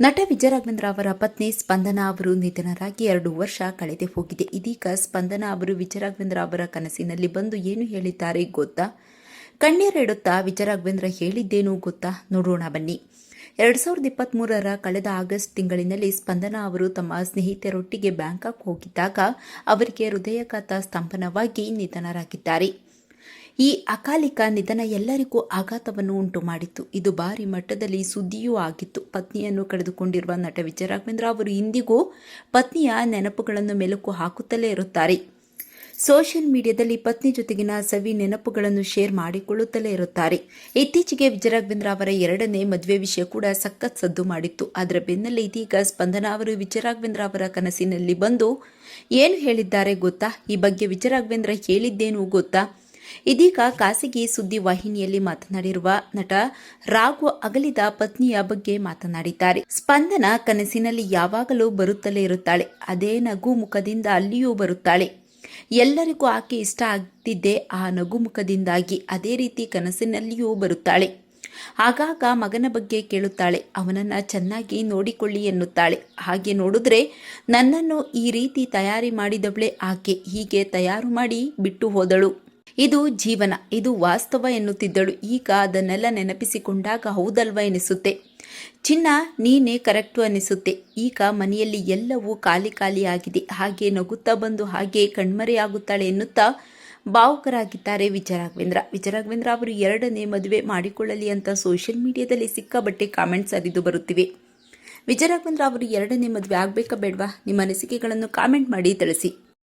ನಟ ವಿಜಯರಾಘವೇಂದ್ರ ಅವರ ಪತ್ನಿ ಸ್ಪಂದನಾ ಅವರು ನಿಧನರಾಗಿ ಎರಡು ವರ್ಷ ಕಳೆದೇ ಹೋಗಿದೆ. ಇದೀಗ ಸ್ಪಂದನಾ ಅವರು ವಿಜಯರಾಘವೇಂದ್ರ ಅವರ ಕನಸಿನಲ್ಲಿ ಬಂದು ಏನು ಹೇಳಿದ್ದಾರೆ ಗೊತ್ತಾ? ಕಣ್ಣೀರಿಡುತ್ತಾ ವಿಜಯರಾಘವೇಂದ್ರ ಹೇಳಿದ್ದೇನು ಗೊತ್ತಾ? ನೋಡೋಣ ಬನ್ನಿ. ಎರಡು ಸಾವಿರದ ಇಪ್ಪತ್ತ್ಮೂರರ ಕಳೆದ ಆಗಸ್ಟ್ ತಿಂಗಳಿನಲ್ಲಿ ಸ್ಪಂದನಾ ಅವರು ತಮ್ಮ ಸ್ನೇಹಿತರೊಟ್ಟಿಗೆ ಬ್ಯಾಂಕಾಕ್ ಹೋಗಿದ್ದಾಗ ಅವರಿಗೆ ಹೃದಯಾಘಾತ ಸ್ತಂಭನವಾಗಿ ನಿಧನರಾಗಿದ್ದಾರೆ. ಈ ಅಕಾಲಿಕ ನಿಧನ ಎಲ್ಲರಿಗೂ ಆಘಾತವನ್ನು ಉಂಟು ಮಾಡಿತ್ತು ಇದು ಭಾರಿ ಮಟ್ಟದಲ್ಲಿ ಸುದ್ದಿಯೂ ಆಗಿತ್ತು. ಪತ್ನಿಯನ್ನು ಕಳೆದುಕೊಂಡಿರುವ ನಟ ವಿಜಯರಾಘವೇಂದ್ರ ಅವರು ಇಂದಿಗೂ ಪತ್ನಿಯ ನೆನಪುಗಳನ್ನು ಮೆಲುಕು ಹಾಕುತ್ತಲೇ ಇರುತ್ತಾರೆ. ಸೋಷಿಯಲ್ ಮೀಡಿಯಾದಲ್ಲಿ ಪತ್ನಿ ಜೊತೆಗಿನ ಸವಿ ನೆನಪುಗಳನ್ನು ಶೇರ್ ಮಾಡಿಕೊಳ್ಳುತ್ತಲೇ ಇರುತ್ತಾರೆ. ಇತ್ತೀಚೆಗೆ ವಿಜಯರಾಘವೇಂದ್ರ ಅವರ ಎರಡನೇ ಮದುವೆ ವಿಷಯ ಕೂಡ ಸಖತ್ ಸದ್ದು ಮಾಡಿತ್ತು. ಅದರ ಬೆನ್ನಲ್ಲೇ ಇದೀಗ ಸ್ಪಂದನ ಅವರು ವಿಜಯರಾಘವೇಂದ್ರ ಅವರ ಕನಸಿನಲ್ಲಿ ಬಂದು ಏನು ಹೇಳಿದ್ದಾರೆ ಗೊತ್ತಾ? ಈ ಬಗ್ಗೆ ವಿಜಯರಾಘವೇಂದ್ರ ಹೇಳಿದ್ದೇನು ಗೊತ್ತಾ? ಇದೀಗ ಖಾಸಗಿ ಸುದ್ದಿ ವಾಹಿನಿಯಲ್ಲಿ ಮಾತನಾಡಿರುವ ನಟ ರಾಘು ಅಗಲಿದ ಪತ್ನಿಯ ಬಗ್ಗೆ ಮಾತನಾಡಿದ್ದಾರೆ. ಸ್ಪಂದನ ಕನಸಿನಲ್ಲಿ ಯಾವಾಗಲೂ ಬರುತ್ತಲೇ ಇರುತ್ತಾಳೆ. ಅದೇ ನಗು ಮುಖದಿಂದ ಅಲ್ಲಿಯೂ ಬರುತ್ತಾಳೆ. ಎಲ್ಲರಿಗೂ ಆಕೆ ಇಷ್ಟ ಆಗ್ತಿದ್ದೆ ಆ ನಗು ಮುಖದಿಂದಾಗಿ. ಅದೇ ರೀತಿ ಕನಸಿನಲ್ಲಿಯೂ ಬರುತ್ತಾಳೆ. ಆಗಾಗ ಮಗನ ಬಗ್ಗೆ ಕೇಳುತ್ತಾಳೆ. ಅವನನ್ನ ಚೆನ್ನಾಗಿ ನೋಡಿಕೊಳ್ಳಿ ಎನ್ನುತ್ತಾಳೆ. ಹಾಗೆ ನೋಡಿದ್ರೆ ನನ್ನನ್ನು ಈ ರೀತಿ ತಯಾರಿ ಮಾಡಿದವಳೆ ಆಕೆ. ಹೀಗೆ ತಯಾರು ಮಾಡಿ ಬಿಟ್ಟು ಹೋದಳು. ಇದು ಜೀವನ, ಇದು ವಾಸ್ತವ ಎನ್ನುತ್ತಿದ್ದಳು. ಈಗ ಅದನ್ನೆಲ್ಲ ನೆನಪಿಸಿಕೊಂಡಾಗ ಹೌದಲ್ವ ಎನಿಸುತ್ತೆ. ಚಿನ್ನ ನೀನೇ ಕರೆಕ್ಟು ಅನಿಸುತ್ತೆ. ಈಗ ಮನೆಯಲ್ಲಿ ಎಲ್ಲವೂ ಖಾಲಿ ಖಾಲಿಯಾಗಿದೆ ಹಾಗೆ ನಗುತ್ತಾ ಬಂದು ಹಾಗೆ ಕಣ್ಮರೆಯಾಗುತ್ತಾಳೆ ಎನ್ನುತ್ತಾ ಭಾವುಕರಾಗಿದ್ದಾರೆ ವಿಜಯರಾಘವೇಂದ್ರ. ವಿಜಯರಾಘವೇಂದ್ರ ಅವರು ಎರಡನೇ ಮದುವೆ ಮಾಡಿಕೊಳ್ಳಲಿ ಅಂತ ಸೋಷಿಯಲ್ ಮೀಡಿಯಾದಲ್ಲಿ ಸಿಕ್ಕಾಬಟ್ಟೆ ಕಾಮೆಂಟ್ಸ್ ಹರಿದು ಬರುತ್ತಿವೆ. ವಿಜಯರಾಘವೇಂದ್ರ ಅವರು ಎರಡನೇ ಮದುವೆ ಆಗಬೇಕಾ ಬೇಡವಾ? ನಿಮ್ಮ ಅನಿಸಿಕೆಗಳನ್ನು ಕಾಮೆಂಟ್ ಮಾಡಿ ತಿಳಿಸಿ.